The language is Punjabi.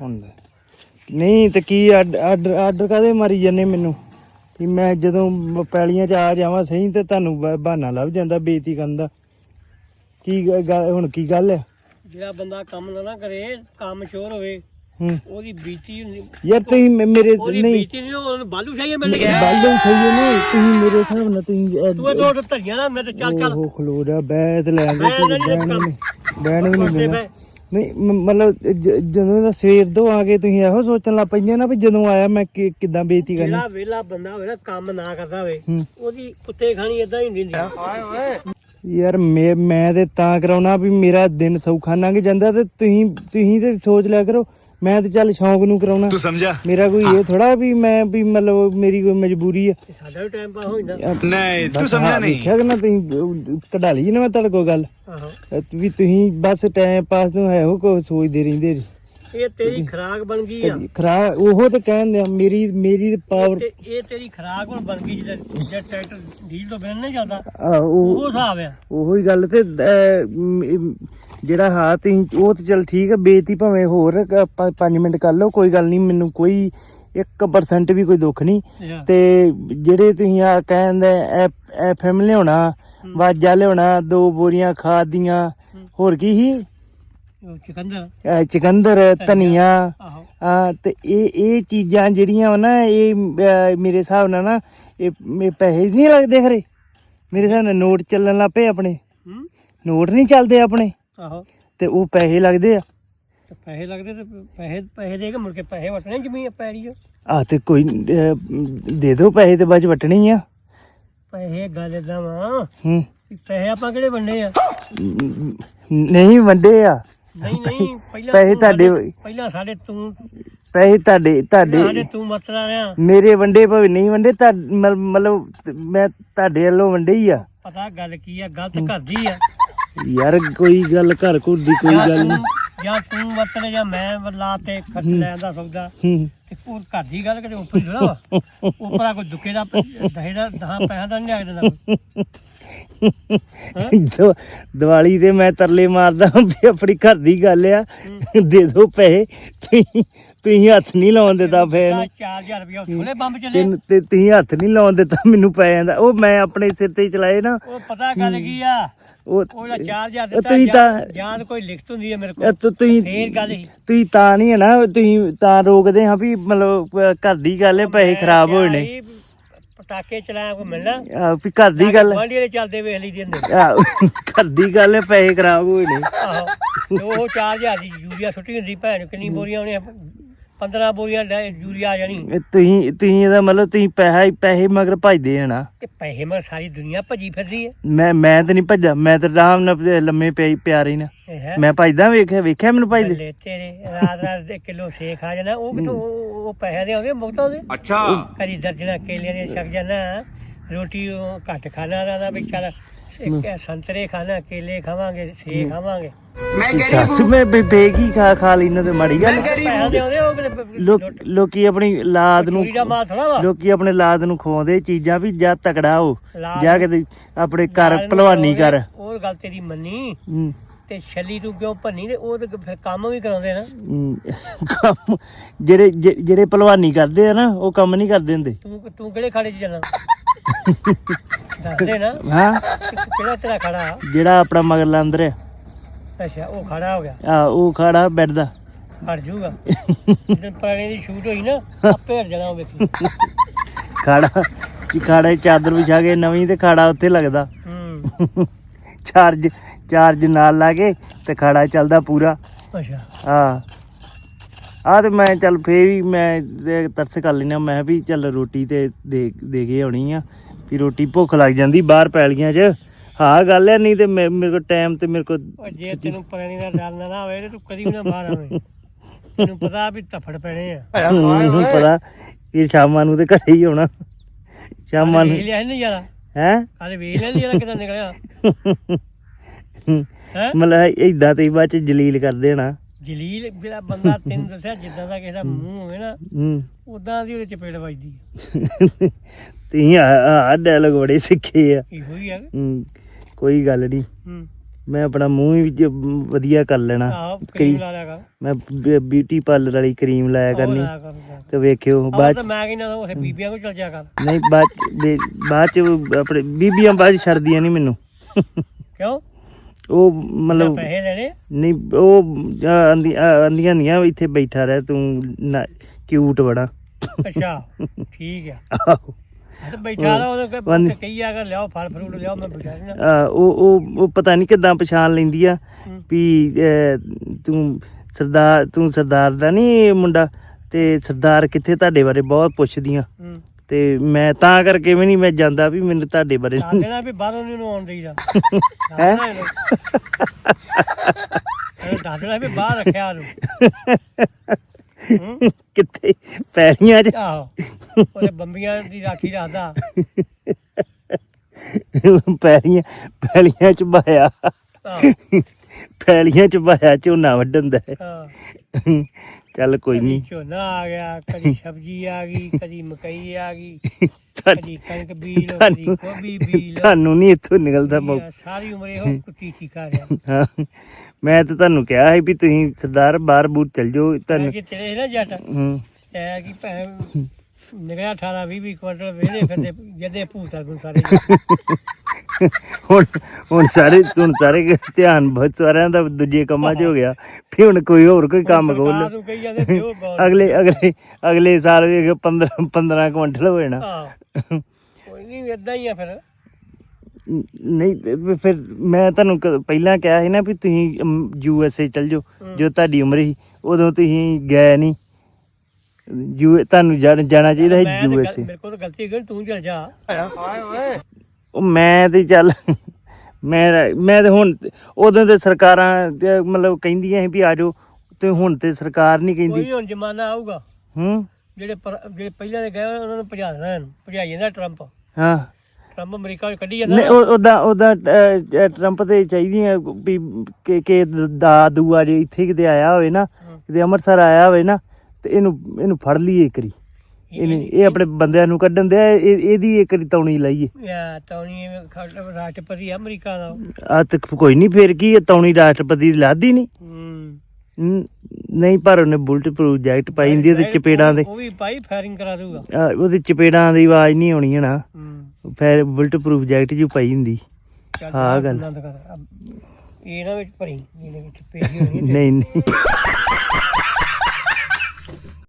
ਲੈ। ਨਹੀਂ ਤੇ ਕੀ ਆਰਡਰ ਆਰਡਰ ਕਾਦੇ ਮਾਰੀ ਜਾਂਦੇ ਮੈਨੂੰ? ਕਿ ਮੈਂ ਜਦੋਂ ਪੈਲੀਆਂ ਚ ਆ ਜਾਵਾਂ ਸਹੀ ਤੇ ਤੁਹਾਨੂੰ ਬਹਾਨਾ ਲੱਭ ਜਾਂਦਾ ਬੇਇੱਜ਼ਤੀ ਕਰਨ ਦਾ। ਕੀ ਹੁਣ ਕੀ ਗੱਲ ਹੈ? ਜਿਹੜਾ ਬੰਦਾ ਕੰਮ ਨਾ ਨਾ ਕਰੇ ਕੰਮ ਚੋਰ ਹੋਵੇ ਉਹਦੀ ਬੀਤੀ ਹੁੰਦੀ ਯਾਰ ਤੁਸੀਂ ਮੇਰੇ ਨਹੀਂ। ਬੀਤੀ ਨਹੀਂ ਉਹਨੂੰ ਬਾਲੂ ਸ਼ਾਹੀ ਮਿਲ ਗਿਆ ਬਾਲੂ ਸਹੀ ਨਹੀਂ ਤੁਸੀਂ ਮੇਰੇ ਹਿਸਾਬ ਨਾਲ ਤੁਸੀਂ ਤੂੰ ਦੋ ਧਰੀਆਂ ਨਾ ਮੈਂ ਤੇ ਚੱਲ ਚੱਲ। ਉਹ ਖਲੋੜਾ ਬੈਠ ਲੈਣ ਦੇ ਬਹਿ ਤੂੰ ਲੈਣ ਦੇ ਬੈਣ। ਨਹੀਂ ਵੀ ਬਹਿ। ਨਹੀਂ ਮ- ਮਤਲਬ ਜ- ਜਦੋਂ ਦਾ ਸਵੇਰ ਤੋਂ ਆ ਕੇ ਤੁਸੀਂ ਇਹੋ ਸੋਚਣ ਲੱਗ ਪਈਆਂ ਨਾ ਵੀ ਜਦੋਂ ਆਇਆ ਮੈਂ ਕਿ- ਕਿੱਦਾਂ ਬੇਇੱਜ਼ਤੀ ਕਰਨੀ। ਜਿਹੜਾ ਵੇਲਾ ਬੰਦਾ ਹੋਵੇ ਨਾ ਕੰਮ ਨਾ ਕਰਦਾ ਹੋਵੇ ਹੂੰ। ਉਹਦੀ ਕੁੱਤੇ ਖਾਣੀ ਇਦਾਂ ਹੀ ਹੁੰਦੀ ਹੁੰਦੀ ਯਾਰ ਮੈਂ ਮੈਂ ਤੇ ਤਾਂ ਕਰਾਉਣਾ ਵੀ ਮੇਰਾ ਦਿਨ ਸੌਖਾ ਲੰਘ ਜਾਂਦਾ ਤੇ ਤੁਸੀਂ ਤੁਸੀਂ ਤੇ ਸੋਚ ਲਿਆ ਕਰੋ। ਮੈਂ ਤਾਂ ਚੱਲ ਸ਼ੌਂਕ ਨੂੰ ਕਰਾਉਣਾ। ਤੂੰ ਸਮਝਾ। ਮੇਰਾ ਕੋਈ ਇਹ ਥੋੜਾ ਵੀ ਮੈਂ ਵੀ ਮਤਲਬ ਮੇਰੀ ਕੋਈ ਮਜਬੂਰੀ ਆ। ਸਾਡਾ ਵੀ ਟਾਈਮ ਪਾਸ ਹੋ ਜਾਂਦਾ। ਨਹੀਂ ਤੂੰ ਸਮਝਾ ਨਹੀਂ। ਦੇਖਿਆ ਨਾ ਤੁਸੀਂ ਕਢਾ ਨਾ ਮੈਂ ਤੁਹਾਡੇ ਸੋਚਦੇ ਰਹਿੰਦੇ ਜੀ। ਇਹ ਤੇਰੀ ਖਰਾਕ ਬਣ ਗਈ ਆ। ਖਰਾਕ ਉਹ ਤੇ ਕਹਿੰਦੇ ਆ ਮੇਰੀ ਮੇਰੀ ਪਾਵਰ ਇਹ ਤੇਰੀ ਖਰਾਕ ਹੁਣ ਬਣ ਗਈ ਜਿਹੜਾ ਟਰੈਕਟਰ ਢੀਲ ਤੋਂ ਬਿਨਾਂ ਨਹੀਂ ਜਾਂਦਾ ਉਹ ਹਿਸਾਬ ਆ। ਉਹੀ ਗੱਲ ਤੇ ਜਿਹੜਾ ਹਾਂ ਤੁਸੀਂ ਉਹ ਤੇ ਚਲ ਠੀਕ ਹੈ ਬੇਇੱਜ਼ਤੀ ਭਾਵੇਂ ਹੋਰ 5 ਮਿੰਟ ਕਰ ਲਓ ਕੋਈ ਗੱਲ ਨਹੀਂ ਮੈਨੂੰ ਕੋਈ 1% ਵੀ ਕੋਈ ਦੁੱਖ ਨਹੀਂ। ਤੇ ਜਿਹੜੇ ਤੁਸੀਂ ਆ ਕਹਿੰਦੇ ਐਫਐਮ ਲਿਆਉਣਾ ਵਾਜਾ ਲਿਆਉਣਾ ਦੋ ਬੋਰੀਆਂ ਖਾਦ ਦੀਆਂ ਹੋਰ ਕੀ ਸੀ? ਉਹ ਚਿਕੰਦਰ। ਚੁਕੰਦਰ ਧਨੀਆ। ਆ ਤੇ ਇਹ ਇਹ ਚੀਜ਼ਾਂ ਜਿਹੜੀਆਂ ਨਾ ਇਹ ਮੇਰੇ ਹਿਸਾਬ ਨਾਲ ਨਾ ਇਹ ਪੈਸੇ ਨਹੀਂ ਲੱਗਦੇ ਖਰੇ। ਮੇਰੇ ਹਿਸਾਬ ਨਾਲ ਨੋਟ ਚੱਲਣ ਲੱਗ ਪਏ ਆਪਣੇ। ਹੂੰ। ਨੋਟ ਨਹੀਂ ਚੱਲਦੇ ਆਪਣੇ। ਆਹੋ। ਤੇ ਉਹ ਪੈਸੇ ਲੱਗਦੇ ਆ? ਤੇ ਪੈਸੇ ਲੱਗਦੇ ਤੇ ਪੈਸੇ ਪੈਸੇ ਦੇ ਕੇ ਮੁੜ ਕੇ ਪੈਸੇ ਵਟਣੇ ਜ਼ਮੀਨ ਚ। ਆ ਤੇ ਕੋਈ ਅਹ, ਦੇ ਦਿਓ ਪੈਸੇ ਤੇ ਬਾਅਦ ਚ ਵਟਣੇ ਹੀ ਆ। ਪੈਸੇ ਗੱਲ ਏਦਾਂ ਵਾ ਹੂੰ। ਵੀ ਪੈਸੇ ਆਪਾਂ ਕਿਹੜੇ ਵੰਡੇ ਆ? ਨਹੀਂ ਵੰਡੇ ਆ। ਨਹੀਂ ਨਹੀਂ ਪਹਿਲਾਂ ਪੈਸੇ ਤੂੰ ਤੁਹਾਡੇ- ਸਾਡੇ- ਪਹਿਲਾਂ ਸਾਡੇ ਤੂੰ ਪੈਸੇ ਤੁਹਾਡੇ ਸਾਡੇ ਤੁਹਾਡੇ ਤੂੰ ਮਤਰਾ ਰਿਆ ਮੇਰੇ ਵੰਡੇ ਭਾਵੇਂ ਨਹੀਂ ਵੰਡੇ ਤਾਂ ਮਲ- ਮਤਲਬ ਮੈਂ ਤੁਹਾਡੇ ਵੱਲੋਂ ਵੰਡੇ ਹੀ ਆ। ਪਤਾ ਗੱਲ ਕੀ ਆ ਗਲਤ ਕਰਦੀ ਆ। ਯਾਰ ਕੋਈ ਗੱਲ ਘਰ ਘੁਰ ਦੀ ਕੋਈ ਗੱਲ ਨਹੀਂ। ਜਾਂ ਤੂੰ ਵਰਤਣੇ ਜਾਂ ਮੈਂ ਲਾ ਤੇ ਖਰਚ ਲੈਣ ਦਾ ਸੌਦਾ। ਤੇ ਉਹ ਘਰ ਦੀ ਗੱਲ ਕਦੇ ਉੱਪਰ ਥੋੜਾ ਵਾ। ਉੱਪਰ ਕੋਈ ਦੁੱਕੇ ਦਾ ਦਹੇ ਦਾ ਦਹਾਂ ਪੈਸਾ ਦਾ ਨਹੀਂ ਆ ਦਿੰਦਾ ਕੋਈ। ਦਿਵਾ- ਦੀਵਾਲੀ ਤੇ ਮੈਂ ਤਰਲੇ ਮਾਰਦਾ ਵੀ ਆਪਣੀ ਘਰ ਦੀ ਗੱਲ ਆ। ਦੇ ਦਿਓ ਪੈਸੇ। ਤੁਸੀਂ ਹੱਥ ਨਹੀਂ ਲਾਉਣ ਦਿੱਤਾ ਫੇਰ। ਆਹ 4000 ਰੁਪਇਆ ਥੋੜੇ ਬੰਬ ਚੱਲੇ ਤੇ ਤੇ ਤੁਸੀਂ ਹੱਥ ਨਹੀਂ ਲਾਉਣ ਦਿੱਤਾ ਮੈਨੂੰ ਪੈ ਜਾਂਦਾ। ਉਹ ਮੈਂ ਆਪਣੇ ਸਿਰ ਤੇ ਹੀ ਚਲਾਏ ਨਾ। ਉਹ ਪਤਾ ਗੱਲ ਕੀ ਆ? ਉਹ ਉਹ ਜਿਹੜਾ 4000 ਉਹ ਦਿੱਤਾ ਤੁਸੀਂ ਤਾਂ- ਕੋਈ ਲਿਖਤ ਹੁੰਦੀ ਹੈ ਮੇਰੇ ਕੋਲ। ਤੁਸੀਂ ਫੇਰ ਗੱਲ ਹੀ ਤੁਸੀਂ ਤਾਂ ਨਹੀਂ ਹੈ ਨਾ ਤੁਸੀਂ ਤਾਂ ਰੋਕਦੇ ਹਾਂ ਵੀ ਮਤਲਬ ਘਰ ਦੀ ਗੱਲ ਹੈ ਪੈਸੇ ਖਰਾਬ ਹੋਏ ਨੇ। ਪਟਾਕੇ ਚਲਾਇਆ ਕੋਈ ਮਿਲਣਾ? ਵੀ ਘਰ ਦੀ ਗੱਲ ਵਾਂਡੀ ਵਾਲੇ ਚੱਲਦੇ ਵੇਖ ਲਈ ਦਿੰਦੇ ਘਰ ਦੀ ਗੱਲ ਹੈ ਪੈਸੇ ਖਰਾਬ ਹੋਏ ਨੇ। ਆਹੋ। ਉਹ 4000 ਦੀ ਯੂਰੀਆ ਸੁੱਟੀ ਹੁੰਦੀ ਭੈਣ ਕਿੰਨੀ ਬੋਰੀਆਂ ਆਉਣੀਆਂ 15 ਬੋਰੀਆਂ ਲੈ ਯੂਰੀਆ ਆ ਜਾਣੀ। ਤੁਸੀਂ ਤੁਸੀਂ ਇਹਦਾ ਮਤਲਬ ਤੁਸੀਂ ਪੈਸਾ ਪੈਸੇ ਮਗਰ ਭਜਦੇ ਆ ਨਾ। ਤੇ ਪੈਸੇ ਮਗਰ ਸਾਰੀ ਦੁਨੀਆ ਭਜੀ ਫਿਰਦੀ ਹੈ ਮੈਂ ਮੈਂ ਤੇ ਨਹੀਂ ਭੱਜਾ ਮੈਂ ਤੇ ਆਰਾਮ ਨਾਲ ਲੰਮੇ ਪਿਆ ਪਿਆਰੇ ਨਾ ਮੈਂ ਭਜਦਾ ਵੇਖਿਆ ਵੇਖਿਆ ਮੈਨੂੰ ਭਜਦੇ। ਲੈ ਤੇਰੇ ਰਾਤ ਰਾਤ 1 ਕਿਲੋ ਸੇਖ ਆ ਜਾਣਾ। ਉਹ ਕਿਤੋਂ ਉਹ ਪੈਸੇ ਦੇ ਆਉਂਦੇ ਮੁਕਤਾ ਦੇ? ਅੱਛਾ। ਕਦੀ ਦਰਜਣਾ ਕੇਲੇ ਦੇ ਛਕ ਜਾਣਾ। ਰੋਟੀ ਘੱਟ ਖਾਣਾ ਦਾ ਦਾ ਚੱਲ ਇੱਕ ਸੰਤਰੇ ਖਾਣਾ ਕੇਲੇ ਖਾਵਾਂਗੇ ਸੇਖ ਖਾਵਾਂਗੇ। ਦੱਸ ਮੈਂ ਬੇ- ਬੇਗੀ ਖਾ ਖਾ ਲੈਣਾ ਤੇ ਮਾੜੀ ਗੱਲ। ਪੈਸੇ ਦੇ ਆਉਂਦੇ ਉਹ ਕਿਤੇ ਲੋਕ ਆਪਣੀ ਲਾਦ ਨੂੰ ਚੋਰੀ ਦਾ ਮਾਲ ਥੋੜਾ ਵਾ। ਲੋਕੀ ਆਪਣੇ ਲਾਦ ਨੂੰ ਖਵਾਉਂਦੇ ਚੀਜ਼ਾਂ ਵੀ ਜਾ ਤਕੜਾ ਹੋ ਲਾਦ ਜਾ ਕੇ ਆਪਣੇ ਘਰ ਭਲਵਾਨੀ ਕਰ। ਉਹ ਗੱਲ ਤੇਰੀ ਮੰਨੀ। ਹੂੰ, ਤੇ ਛੱਲੀ ਤੂੰ ਕਿਉਂ ਭੰਨੀ ਤੇ ਉਹ ਤੇ ਫਿਰ ਕੰਮ ਵੀ ਕਰਾਉਂਦੇ ਨਾ। ਕੰਮ ਜਿਹੜੇ ਜਿ- ਜਿਹੜੇ ਭਲਵਾਨੀ ਕਰਦੇ ਆ ਨਾ ਉਹ ਕੰਮ ਨਹੀਂ ਕਰਦੇ ਹੁੰਦੇ। ਤੂੰ ਤੂੰ ਕਿਹੜੇ ਖਾੜੇ 'ਚ ਜਾਣਾ ਦੱਸ ਦੇ ਨਾ। ਹਾਂ। ਕਿ ਕਿਹੜਾ ਤੇਰਾ ਖੜਾ? ਜਿਹੜਾ ਆਪਣਾ ਮਗਰਲਾ ਅੰਦਰ ਆ। ਅੱਛਾ ਉਹ ਖੜਾ ਹੋ ਗਿਆ। ਆ, ਉਹ ਖਾੜਾ ਬੈੱਡ ਦਾ। ਹਟ ਜਾਊਗਾ ਜਦੋਂ ਪੁਰਾਣੇ ਦੀ ਸ਼ੂਟ ਹੋਈ ਨਾ ਆਪੇ ਹਟ ਜਾਣਾ ਉਹ ਵੇਖੀ। ਖਾੜਾ ਕੀ ਖਾੜਾ ਚਾਦਰ ਵਿਛਾ ਕੇ ਨਵੀਂ ਤੇ ਖਾੜਾ ਉੱਥੇ ਲੱਗਦਾ। ਹੂੰ। ਚਾਰਜ ਚਾਰਜ ਨਾਲ ਲਾ ਕੇ ਤੇ ਖਾੜਾ ਚੱਲਦਾ ਪੂਰਾ। ਅੱਛਾ। ਹਾਂ। ਆ ਤੇ ਮੈਂ ਚੱਲ ਫੇਰ ਵੀ ਮੈਂ ਤੇ ਤਰਸ ਕਰ ਲੈਣਾ ਮੈਂ ਵੀ ਚੱਲ ਰੋਟੀ ਤੇ ਦੇ ਦੇ ਕੇ ਆਉਣੀ ਆ। ਵੀ ਰੋਟੀ ਭੁੱਖ ਲੱਗ ਜਾਂਦੀ ਬਾਹਰ ਪੈਲੀਆਂ 'ਚ। ਹਾਂ ਗੱਲ ਹੈ ਨਹੀਂ ਤੇ ਮੈਂ- ਮੇਰੇ ਕੋਲ ਟਾਈਮ ਤੇ ਮੇਰੇ ਕੋਲ ਉਹ ਜੇ ਤੈਨੂੰ ਪੁਰਾਣੀ ਦਾ ਡਰ ਨਾ ਹੋਵੇ ਤੇ ਤੂੰ ਕਦੀ ਵੀ ਨਾ ਬਾਹਰ ਆਵੇਂ। ਤੈਨੂੰ ਪਤਾ ਵੀ ਧੱਫੜ ਪੈਣੇ ਆ। ਹੂੰ, ਪਤਾ ਕਿ ਸ਼ਾਮਾਂ ਨੂੰ ਤੇ ਘਰੇ ਹੀ ਆਉਣਾ ਸ਼ਾਮਾਂ ਨੂੰ ਵੇਖ ਲਿਆ ਨਹੀਂ ਯਾਰਾ। ਹੈ? ਕੱਲ ਵੇਖ ਲਿਆ ਨੀ ਯਾਰਾ ਕਿਦਾਂ ਨਿਕਲਿਆ। ਹੈ? ਮਤਲਬ ਇਦਾਂ ਤੇ ਹੀ ਬਾਅਦ ਚ ਜਲੀਲ ਕਰ ਦੇਣਾ। ਜਲੀਲ ਜਿਹੜਾ ਬੰਦਾ ਤੈਨੂੰ ਦੱਸਿਆ ਜਿੱਦਾਂ ਦਾ ਕਿਸੇ ਦਾ ਮੂੰਹ ਹੋਵੇ ਨਾ ਹੂੰ। ਉਦਾਂ ਦੀ ਉਹਦੇ ਚਪੇੜ ਵੱਜਦੀ। ਤੁਸੀਂ ਆ ਡਾਇਲੌਗ ਬੜੇ ਸਿੱਖੇ ਆ। ਇਹੋ ਹੀ ਹੂੰ, ਕੋਈ ਗੱਲ ਨਹੀਂ ਹੂੰ। ਮੈਂ ਆਪਣਾ ਮੂੰਹ ਜ- ਵਧੀਆ ਕਰ ਲੈਣਾ। ਆਹ ਕਰੀਮ ਕਰੀ ਲਾ ਲਿਆ ਕਰ। ਮੈਂ ਬਿਊਟੀ ਪਾਰਲਰ ਵਾਲੀ ਕਰੀਮ ਲਾਇਆ ਉਹ ਕਰਨੀ। ਲਾਇਆ ਕਰ, ਲਾਇਆ ਕਰ। ਤੇ ਵੇਖਿਓ ਆਹ ਬਾਅਦ ਤਾਂ ਮੈਂ ਕਹਿੰਦਾ ਉਹ ਬੀਬੀਆਂ ਕੋਲ ਚਲ ਜਾ ਕਰ। ਨਹੀਂ ਬਾਅਦ ਚ- ਬੇ- ਬਾਅਦ ਚ ਆਪਣੇ ਬੀਬੀਆਂ ਬਾਅਦ ਚ ਛੱਡਦੀਆਂ ਨਹੀਂ ਮੈਨੂੰ। ਕਿਉਂ? ਉਹ ਮਤਲਬ ਪੈਸੇ ਲੈਣੇ? ਨਹੀਂ ਉਹ ਆਂਦੀਆਂ ਨਹੀਂ ਇੱਥੇ ਬੈਠਾ ਰਹਿ ਤੂੰ ਕਿਊਟ ਬੜਾ। ਅੱਛਾ ਠੀਕ ਆ। ਬੈਠਾ ਰਹਾ ਵੰਨ- ਕਹੀ ਆ ਕਰ ਲਿਆਓ ਫਲ ਫਰੂਟ ਲਿਆਓ ਮੈਂ ਬੈਠਾ ਉਹ ਉਹ ਉਹ ਪਤਾ ਨਹੀਂ ਕਿਦਾਂ ਪਛਾਣ ਲੈਂਦੀ ਆ। ਵੀ ਤੂੰ ਸਰਦਾਰ ਤੂੰ ਸਰਦਾਰ ਦਾ ਨਹੀਂ ਮੁੰਡਾ ਤੇ ਸਰਦਾਰ ਕਿੱਥੇ ਤੁਹਾਡੇ ਬਾਰੇ ਬਹੁਤ ਪੁੱਛਦੀਆਂ ਤੇ ਮੈਂ ਤਾਂ ਕਰਕੇ ਵੀ ਨਹੀਂ ਮੈਂ ਜਾਂਦਾ ਵੀ ਮੈਨੂੰ ਤੁਹਾਡੇ ਬਾਰੇ ਦੱਸ ਦੇਣਾ ਵੀ ਬਾਹਰੋਂ ਨਹੀਂ ਆਉਣ ਦੇਈਦਾ ਹੈਂ? ਦੇਣਾ ਵੀ ਬਾਹਰ ਰੱਖਿਆ ਨੂੰ ਕਿੱਥੇ? ਪੈਲੀਆਂ 'ਚ? ਆਹੋ। ਉਹਦੇ ਬੰਬੀਆਂ ਦੀ ਰਾਖੀ ਰੱਖਦਾ। ਪੈਲੀਆਂ ਪੈਲੀਆਂ 'ਚ ਬਾਇਆ। ਪੈਲੀਆਂ 'ਚ ਬਾਇਆ ਝੋਨਾ ਵੱਢਣ ਦਾ। ਹਾਂ। ਚੱਲ ਕੋਈ ਨਹੀਂ। ਝੋਨਾ ਆ ਗਿਆ ਕਦੀ ਸਬਜ਼ੀ ਆ ਗਈ ਕਦੀ ਮਕਈ ਆ ਗਈ ਕਦੀ ਕਣਕ ਬੀਜ ਲਓ ਕਦੀ ਗੋਭੀ ਬੀਜ ਲਓ। ਤੁਹਾਨੂੰ ਨਹੀਂ ਇੱਥੋਂ ਨਿਕਲਦਾ ਮੌ ਸਾਰੀ ਉਮਰ ਇਹੋ ਕੁੱਤੀ ਚੀਕਾ ਰਿਹਾ। ਮੈਂ ਤਾਂ ਤੁਹਾਨੂੰ ਕਿਹਾ ਸੀ ਵੀ ਤੁਸੀਂ ਸਰਦਾਰ ਬਾਹਰ ਬੂਰ ਚਲ ਜਾਓ ਤੁਹਾਨੂੰ ਕਿ ਤੇਰੇ ਨਾ ਜੱਟ। ਹੂੰ। ਐ ਕਿ ਭੈ ਨਿਕਲਿਆ 18 20 20 ਕੁਇੰਟਲ ਵੇਲੇ ਫਿਰਦੇ ਜਦੇ ਭੂਤਾ ਗੁਣ ਸਾਰੇ ਹੁਣ ਹੁਣ ਸਾਰੇ ਹੁਣ ਸਾਰੇ ਧਿਆਨ ਬਹੁਤ ਸਾਰਿਆਂ ਦਾ ਦੂਜੇ ਕੰਮਾਂ 'ਚ ਹੋ ਗਿਆ। ਵੀ ਹੁਣ ਕੋਈ ਹੋਰ ਕੋਈ ਕੰਮ ਖੋਲ ਸਰਕਾਰ ਨੂੰ ਕਹੀ ਜਾਂਦੇ ਦਿਓ ਗੌਰ ਅਗਲੇ ਅਗਲੇ ਅਗਲੇ ਸਾਲ ਵੀ 15 15 ਕੁਇੰਟਲ ਹੋ ਜਾਣਾ। ਹਾਂ। ਕੋਈ ਨਹੀਂ ਇਦਾਂ ਹੀ ਆ ਫਿਰ। ਨਹੀਂ ਤੇ ਫਿਰ ਮੈਂ ਤੁਹਾਨੂੰ ਕ- ਪਹਿਲਾਂ ਕਿਹਾ ਸੀ ਨਾ ਵੀ ਤੁਸੀਂ ਯੂ ਐਸ ਏ ਚਲ ਜਾਓ। ਜੋ ਤੁਹਾਡੀ ਉਮਰ ਸੀ ਉਦੋਂ ਤੁਸੀਂ ਗਏ ਨਹੀਂ ਯੂ ਤੁਹਾਨੂੰ ਜਾਣ- ਜਾਣਾ ਚਾਹੀਦਾ ਮੈਂ ਸੀ ਤੇ ਯੂ ਐਸ ਏ। ਮੇਰੇ ਕੋਲ ਤਾਂ ਗਲਤੀ ਗਈ ਤੂੰ ਚੱਲ ਜਾ। ਉਹ ਮੈਂ ਤੇ ਚੱਲ ਮੈਂ ਮੈਂ ਤੇ ਹੁਣ ਉਦੋਂ ਤੇ ਸਰਕਾਰਾਂ ਤੇ ਮਤਲਬ ਕਹਿੰਦੀਆਂ ਸੀ ਵੀ ਆ ਜਾਓ ਤੇ ਹੁਣ ਤੇ ਸਰਕਾਰ ਨਹੀਂ ਕਹਿੰਦੀ। ਕੋਈ ਹੁਣ ਜ਼ਮਾਨਾ ਆਊਗਾ। ਹੂੰ? ਜਿਹੜੇ ਪਰ- ਜਿਹੜੇ ਪਹਿਲਾਂ ਦੇ ਗਏ ਹੋਏ, ਉਹਨਾਂ ਨੂੰ ਭਜਾ ਦੇਣਾ ਇਹਨੂੰ ਭਜਾਈ ਜਾਂਦਾ ਟਰੰਪ। ਹਾਂ। ਟਰੰਪ ਅਮਰੀਕਾ ਵਿੱਚ ਕੱਢੀ ਨਹੀਂ ਜਾਂਦਾ ਉਹਦਾ ਉਹਦਾ ਟਰੰਪ ਤੇ ਚਾਹੀਦੀਆਂ ਵੀ ਕਿ ਕਿ ਦਾ ਦੂਆ ਜੇ ਇੱਥੇ ਕਿਤੇ ਆਇਆ ਹੋਵੇ ਨਾ ਕਿਤੇ ਅੰਮ੍ਰਿਤਸਰ ਆਇਆ ਹੋਵੇ ਨਾ ਤੇ ਇਹਨੂੰ ਇਹਨੂੰ ਫੜ ਲਈਏ ਕਰੀ ਇਹਨੇ ਇਹ ਆਪਣੇ ਬੰਦਿਆਂ ਨੂੰ ਕੱਢਣ ਦੇ ਇਹਦੀ ਇੱਕ ਤੌਣੀ ਲਾਈਏ। ਯਾ ਖੜ ਰਾਸ਼ਟਰਪਤੀ ਅਮਰੀਕਾ ਦਾ। ਆ ਤੇ ਕੋਈ ਨਹੀਂ ਫੇਰ ਕੀ ਇਹ ਤੌਣੀ ਰਾਸ਼ਟਰਪਤੀ ਦੀ ਲਾਦੀ ਨਹੀਂ। ਹੂੰ। ਹਮ, ਨਹੀਂ ਪਰ ਉਹਨੇ ਬੁਲਟ ਪ੍ਰੂਫ ਜੈਕਟ ਪਾਈ ਹੁੰਦੀ ਉਹਦੇ ਚਪੇੜਾਂ ਦੇ। ਉਹ ਵੀ ਪਾਈ ਫਾਇਰਿੰਗ ਕਰਾ ਦੂਗਾ ਆ, ਉਹਦੇ ਚਪੇੜਾਂ ਦੀ ਆਵਾਜ਼ ਨਹੀਂ ਆਉਣੀ ਹੈ ਨਾ ਹੂੰ। ਫਿਰ ਬੁਲਟ ਪ੍ਰੂਫ ਜੈਕਟ ਜੂ ਪਾਈ ਹੁੰਦੀ। ਹਾਂ, ਗੱਲ। ਆਨੰਦ ਕਰ। ਅਬ ਇਹ ਨਾ ਵਿੱਚ ਭਰੀ ਇਹਦੇ ਵਿੱਚ ਪੇਜੀ ਹੋਣੀ ਨਹੀਂ ਨਹੀਂ।